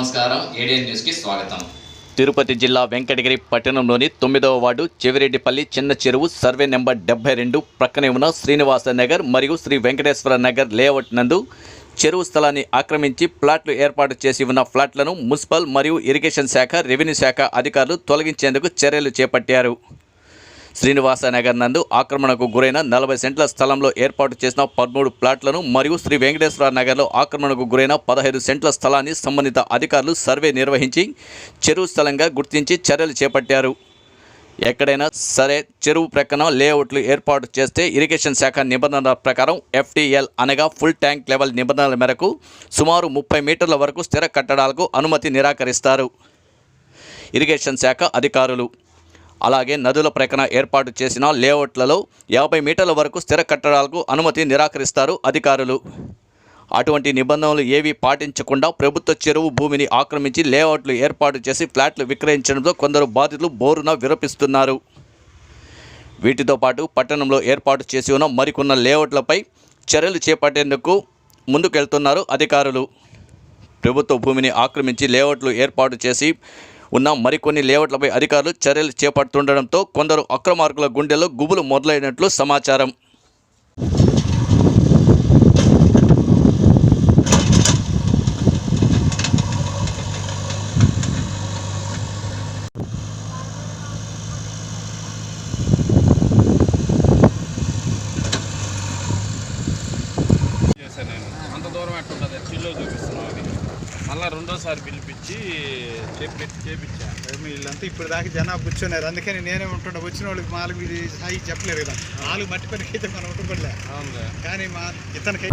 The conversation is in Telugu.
నమస్కారం. ఏడియన్ న్యూస్కి స్వాగతం. తిరుపతి జిల్లా వెంకటగిరి పట్టణంలోని తొమ్మిదవ వార్డు చెవిరెడ్డిపల్లి చిన్న చెరువు సర్వే నెంబర్ డెబ్బై రెండు ప్రక్కనే ఉన్న శ్రీనివాస నగర్ మరియు శ్రీ వెంకటేశ్వర నగర్ లేఅవుట్ నందు చెరువు స్థలాన్ని ఆక్రమించి ప్లాట్లు ఏర్పాటు చేసి ఉన్న ఫ్లాట్లను మున్సిపల్ మరియు ఇరిగేషన్ శాఖ రెవెన్యూ శాఖ అధికారులు తొలగించేందుకు చర్యలు చేపట్టారు. శ్రీనివాస నగర్ నందు ఆక్రమణకు గురైన నలభై సెంట్ల స్థలంలో ఏర్పాటు చేసిన పదమూడు ప్లాట్లను మరియు శ్రీ వెంకటేశ్వర నగర్లో ఆక్రమణకు గురైన పదహైదు సెంట్ల స్థలాన్ని సంబంధిత అధికారులు సర్వే నిర్వహించి చెరువు స్థలంగా గుర్తించి చర్యలు చేపట్టారు. ఎక్కడైనా సరే చెరువు ప్రక్కన లేఅవుట్లు ఏర్పాటు చేస్తే ఇరిగేషన్ శాఖ నిబంధనల ప్రకారం ఎఫ్టీఎల్ అనగా ఫుల్ ట్యాంక్ లెవెల్ నిబంధనల మేరకు సుమారు ముప్పై మీటర్ల వరకు స్థిర కట్టడాలకు అనుమతి నిరాకరిస్తారు. ఇరిగేషన్ శాఖ అధికారులు అలాగే నదుల ప్రకటన ఏర్పాటు చేసిన లేఅవుట్లలో యాభై మీటర్ల వరకు స్థిర కట్టడాలకు అనుమతి నిరాకరిస్తారు అధికారులు. అటువంటి నిబంధనలు ఏవీ పాటించకుండా ప్రభుత్వ చెరువు భూమిని ఆక్రమించి లేఅవుట్లు ఏర్పాటు చేసి ఫ్లాట్లు విక్రయించడంతో కొందరు బాధితులు బోరున విరపిస్తున్నారు. వీటితో పాటు పట్టణంలో ఏర్పాటు చేసి ఉన్న మరికొన్న లేఅవుట్లపై చర్యలు చేపట్టేందుకు ముందుకెళ్తున్నారు అధికారులు. ప్రభుత్వ భూమిని ఆక్రమించి లేఅవుట్లు ఏర్పాటు చేసి ఉన్న. మరికొన్ని లేఅవుట్లపై అధికారులు చర్యలు చేపడుతుండడంతో కొందరు అక్రమార్కుల గుండెల్లో గుబులు మొదలైనట్లు సమాచారం. అంత దూరం ఎట్టుంటుంది చిల్లో చూపిస్తున్నాం మళ్ళీ రెండోసారి పిలిపించి చెప్పి చేపించా వీళ్ళంతా ఇప్పుడు దాకా జనాభా కూర్చున్నారు. అందుకని నేనే ఉంటుండే వచ్చిన వాళ్ళకి నాలుగు ఇది సాయి చెప్పలేరు కదా. నాలుగు మట్టి పనికి అయితే మనం ఉంటుండలే అవునులే. కానీ మా ఇతనికై